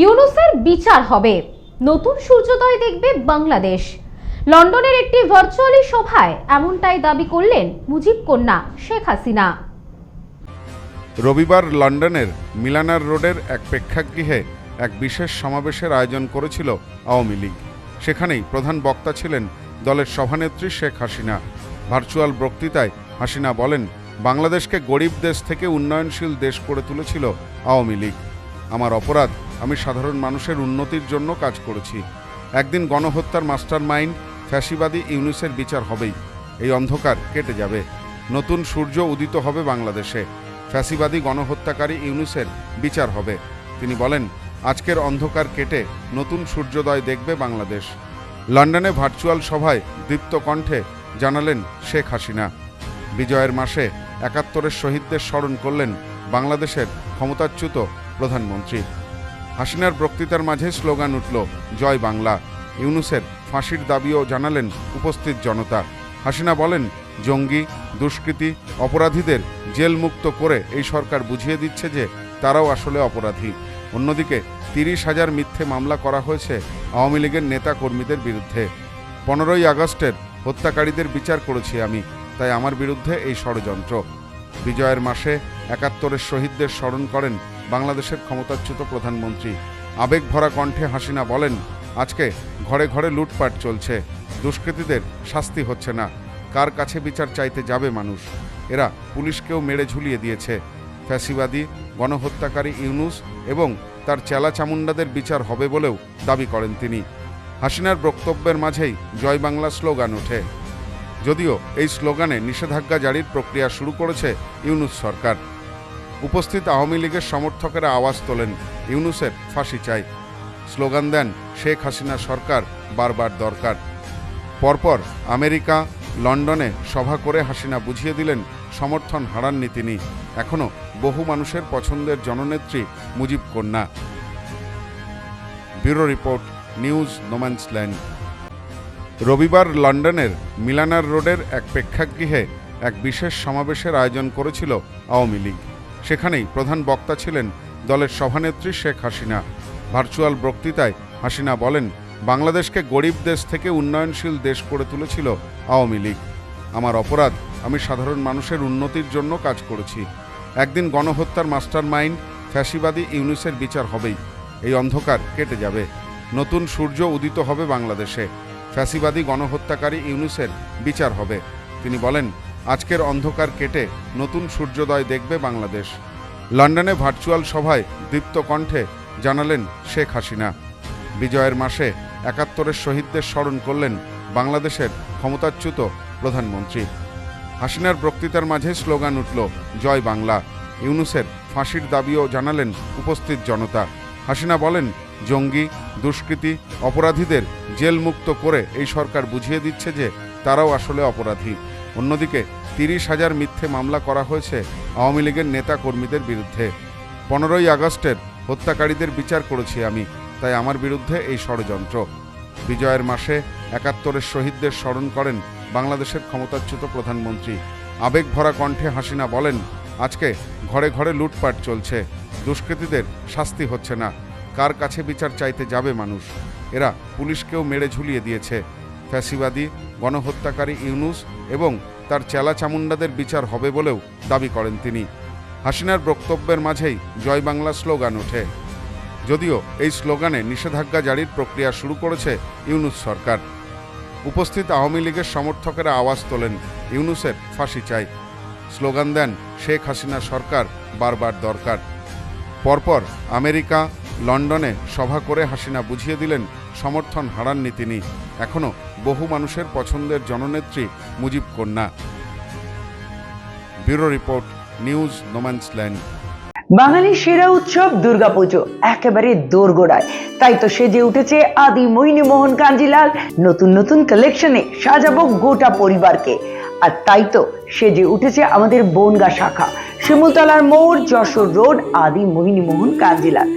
ইউনুসের বিচার হবে। নতুন সূর্যোদয় দেখবে বাংলাদেশ। লন্ডনের একটি ভার্চুয়ালি সভায় এমনটাই দাবি করলেন মুজিব কন্যা শেখ হাসিনা। রবিবার লন্ডনের মিলানার রোডের এক প্রেক্ষাগৃহে এক বিশেষ সমাবেশের আয়োজন করেছিল আওয়ামী লীগ। সেখানেই প্রধান বক্তা ছিলেন দলের সভানেত্রী শেখ হাসিনা। ভার্চুয়াল বক্তৃতায় হাসিনা বলেন, বাংলাদেশকে গরিব দেশ থেকে উন্নয়নশীল দেশ করে তুলেছিল আওয়ামী লীগ। আমার অপরাধ আমি সাধারণ মানুষের উন্নতির জন্য কাজ করেছি। একদিন গণহত্যার মাস্টার মাইন্ড ফ্যাসিবাদী ইউনুসের বিচার হবেই। এই অন্ধকার কেটে যাবে। নতুন সূর্য উদিত হবে বাংলাদেশে। ফ্যাসিবাদী গণহত্যাকারী ইউনুসের বিচার হবে। তিনি বলেন, আজকের অন্ধকার কেটে নতুন সূর্যোদয় দেখবে বাংলাদেশ। লন্ডনে ভার্চুয়াল সভায় দীপ্ত কণ্ঠে জানালেন শেখ হাসিনা। বিজয়ের মাসে একাত্তরের শহীদদের স্মরণ করলেন বাংলাদেশের ক্ষমতাচ্যুত প্রধানমন্ত্রী। হাসিনার বক্তৃতার মাঝে স্লোগান উঠল, জয় বাংলা। ইউনুসের ফাঁসির দাবিও জানালেন উপস্থিত জনতা। হাসিনা বলেন, জঙ্গি, দুষ্কৃতী, অপরাধীদের জেলমুক্ত করে এই সরকার বুঝিয়ে দিচ্ছে যে তারাও আসলে অপরাধী। অন্যদিকে, তিরিশ হাজার মিথ্যে মামলা করা হয়েছে আওয়ামী লীগের নেতা কর্মীদের বিরুদ্ধে। পনেরোই আগস্টের হত্যাকারীদের বিচার করেছি আমি, তাই আমার বিরুদ্ধে এই ষড়যন্ত্র। বিজয়ের মাসে একাত্তরের শহীদদের স্মরণ করেন বাংলাদেশের ক্ষমতাচ্যুত প্রধানমন্ত্রী। আবেগ ভরা কণ্ঠে হাসিনা বলেন, আজকে ঘরে ঘরে লুটপাট চলছে। দুষ্কৃতীদের শাস্তি হচ্ছে না। কার কাছে বিচার চাইতে যাবে মানুষ? এরা পুলিশকেও মেরে ঝুলিয়ে দিয়েছে। ফ্যাসিবাদী, গণহত্যাকারী ইউনুস এবং তার চেলা চামুন্ডাদের বিচার হবে বলেও দাবি করেন তিনি। হাসিনার বক্তব্যের মাঝেই জয় বাংলা স্লোগান ওঠে। যদিও এই স্লোগানে নিষেধাজ্ঞা জারির প্রক্রিয়া শুরু করেছে ইউনুস সরকার। উপস্থিত আওয়ামী লীগের সমর্থকেরা আওয়াজ তোলেন, ইউনুসের ফাঁসি চাই। স্লোগান দেন, শেখ হাসিনা সরকার, বারবার দরকার। পরপর আমেরিকা, লন্ডনে সভা করে হাসিনা বুঝিয়ে দিলেন, সমর্থন হারাননি তিনি। এখনও বহু মানুষের পছন্দের জননেত্রী মুজিব কন্যা। ব্যুরো রিপোর্ট, নিউজ নোম্যান্সল্যান্ড রবিবার লন্ডনের মিলানার রোডের এক প্রেক্ষাগৃহে এক বিশেষ সমাবেশের আয়োজন করেছিল আওয়ামী লীগ। সেখানেই প্রধান বক্তা ছিলেন দলের সভানেত্রী শেখ হাসিনা। ভার্চুয়াল বক্তৃতায় হাসিনা বলেন, বাংলাদেশকে গরিব দেশ থেকে উন্নয়নশীল দেশ করে তুলেছিল আওয়ামী লীগ। আমার অপরাধ, আমি সাধারণ মানুষের উন্নতির জন্য কাজ করেছি। একদিন গণহত্যার মাস্টার মাইন্ড ফ্যাসিবাদী ইউনুসের বিচার হবেই। এই অন্ধকার কেটে যাবে। নতুন সূর্য উদিত হবে বাংলাদেশে। ফ্যাসিবাদী গণহত্যাকারী ইউনুসের বিচার হবে। তিনি বলেন আজকের অন্ধকার কেটে নতুন সূর্যোদয় দেখবে বাংলাদেশ। লন্ডনে ভার্চুয়াল সভায় দীপ্ত কণ্ঠে জানালেন শেখ হাসিনা। বিজয়ের মাসে একাত্তরের শহীদদের স্মরণ করলেন বাংলাদেশের ক্ষমতাচ্যুত প্রধানমন্ত্রী। হাসিনার বক্তৃতার মাঝে স্লোগান উঠল, জয় বাংলা। ইউনুসের ফাঁসির দাবিও জানালেন উপস্থিত জনতা। হাসিনা বলেন, জঙ্গি, দুষ্কৃতী, অপরাধীদের জেলমুক্ত করে এই সরকার বুঝিয়ে দিচ্ছে যে তারাও আসলে অপরাধী। অন্যদিকে তিরিশ হাজার মিথ্যে মামলা করা হয়েছে আওয়ামী লীগের নেতা কর্মীদের বিরুদ্ধে। পনেরোই আগস্টের হত্যাকারীদের বিচার করেছি আমি, তাই আমার বিরুদ্ধে এই ষড়যন্ত্র। বিজয়ের মাসে একাত্তরের শহীদদের স্মরণ করেন বাংলাদেশের ক্ষমতাচ্যুত প্রধানমন্ত্রী। আবেগ ভরা কণ্ঠে হাসিনা বলেন, আজকে ঘরে ঘরে লুটপাট চলছে, দুষ্কৃতীদের শাস্তি হচ্ছে না, কার কাছে বিচার চাইতে যাবে মানুষ? এরা পুলিশকেও মেরে ঝুলিয়ে দিয়েছে। ফ্যাসিবাদী, গণহত্যাকারী ইউনুস এবং তার চেলা চামুন্ডাদের বিচার হবে বলেও দাবি করেন তিনি। হাসিনার বক্তব্যের মাঝেই জয় বাংলা স্লোগান ওঠে। যদিও এই স্লোগানে নিষেধাজ্ঞা জারির প্রক্রিয়া শুরু করেছে ইউনুস সরকার। উপস্থিত আওয়ামী লীগের সমর্থকেরা আওয়াজ তোলেন, ইউনুসের ফাঁসি চাই। স্লোগান দেন, শেখ হাসিনা সরকার বারবার দরকার। পরপর আমেরিকা, লন্ডনে সভা করে হাসিনা বুঝিয়ে দিলেন সমর্থন হারাননি তিনি। এখনও বহু মানুষের পছন্দের জননেত্রী মুজিব কন্যা। ব্যুরো রিপোর্ট, নিউজ নোম্যান্সল্যান্ড বাঙালির সেরা উৎসব দুর্গাপুজো, একেবারে দোরগোড়ায়। তাই তো সেজে উঠেছে আদি মোহিনী মোহন কাঞ্জিলাল। নতুন নতুন কালেকশনে সাজাবো গোটা পরিবারকে। আর তাই তো সেজে উঠেছে আমাদের বনগা শাখা। শিমুলতলার মোড়, যশোর রোড আদি মোহিনী মোহন কাঞ্জিলাল।